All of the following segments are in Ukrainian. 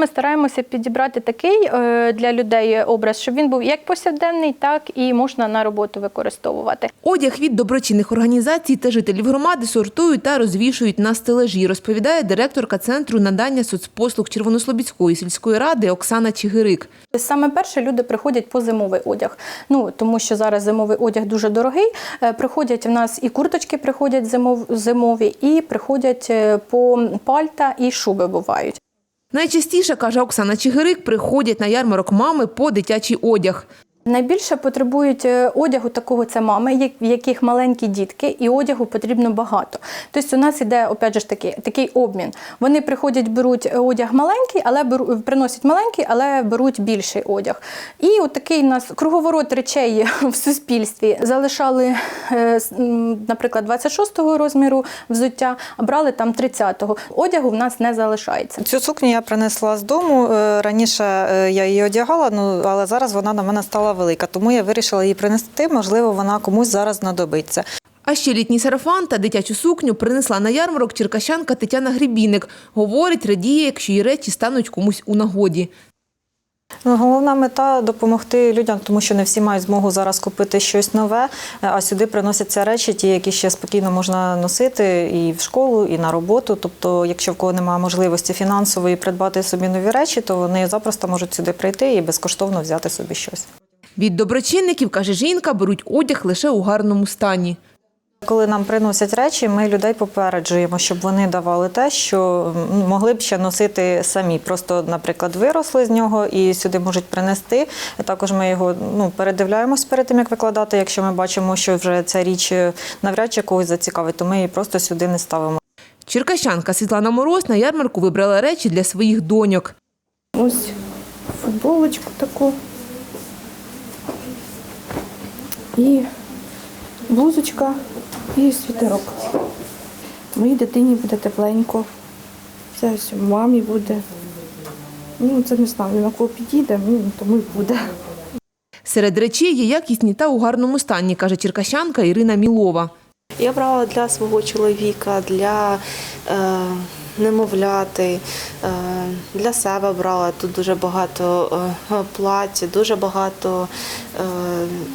Ми стараємося підібрати такий е, для людей образ, щоб він був як повсякденний, так і можна на роботу використовувати. Одяг від доброчинних організацій та жителів громади сортують та розвішують на стелажі, розповідає директорка Центру надання соцпослуг Червонослобідської сільської ради Оксана Чигирик. Саме перше люди приходять по зимовий одяг. Ну тому що зараз зимовий одяг дуже дорогий. Е, Приходять в нас і курточки приходять зимов, зимові, і приходять е, по пальта і шуби бувають. Найчастіше, каже Оксана Чигирик, приходять на ярмарок мами по дитячий одяг. Найбільше потребують е, одягу такого це мами, в яких маленькі дітки, і одягу потрібно багато. Тобто у нас іде опять же ж таки такий обмін. Вони приходять, беруть е, одяг маленький, але беру, приносять маленький, але беруть більший одяг. І от такий у нас круговорот речей в суспільстві залишали, е, наприклад, 26-го розміру взуття, а брали там 30-го. Одягу в нас не залишається. Цю сукню я принесла з дому. Е, Раніше е, я її одягала, ну але зараз вона на мене стала велика, тому я вирішила її принести. Можливо, вона комусь зараз знадобиться. А ще літній сарафан та дитячу сукню принесла на ярмарок черкащанка Тетяна Грібіник. Говорить, радіє, якщо її речі стануть комусь у нагоді. Ну, Головна мета допомогти людям, тому що не всі мають змогу зараз купити щось нове, а сюди приносяться речі, ті, які ще спокійно можна носити і в школу, і на роботу. Тобто, якщо в кого немає можливості фінансової придбати собі нові речі, то вони запросто можуть сюди прийти і безкоштовно взяти собі щось. Від доброчинників, каже жінка, беруть одяг лише у гарному стані. Коли нам приносять речі, ми людей попереджуємо, щоб вони давали те, що могли б ще носити самі. Просто, наприклад, виросли з нього і сюди можуть принести. Також ми його ну, передивляємось перед тим, як викладати. Якщо ми бачимо, що вже ця річ е, навряд чи когось зацікавить, то ми її просто сюди не ставимо. Черкащанка Світлана Мороз на ярмарку вибрала речі для своїх доньок. Ось футболочку таку. І блузочка, і світерок. Моїй дитині буде тепленько. Це ось мамі буде. Ну, це не знаю, на кого підійде, ну, тому й буде. Серед речей є якісні та у гарному стані, каже черкащанка Ірина Мілова. Я брала для свого чоловіка, для е, немовляти, е, для себе брала тут дуже багато е, плать, дуже багато е,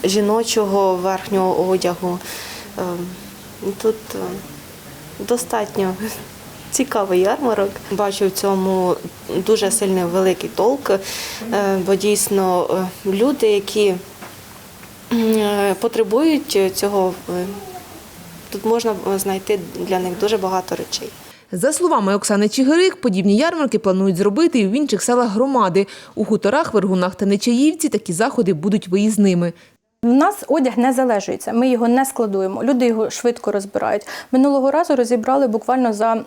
жіночого верхнього одягу. Тут достатньо цікавий ярмарок. Бачу в цьому дуже сильний великий толк, бо дійсно люди, які потребують цього. Тут можна знайти для них дуже багато речей. За словами Оксани Чигирик, подібні ярмарки планують зробити і в інших селах громади. У хуторах, Вергунах та Нечаївці такі заходи будуть виїзними. У нас одяг не залежується, ми його не складуємо. Люди його швидко розбирають. Минулого разу розібрали буквально за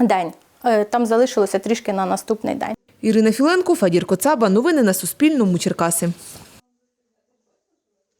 день. Е, Там залишилося трішки на наступний день. Ірина Філенко, Фадір Коцаба. Новини на Суспільному. Черкаси.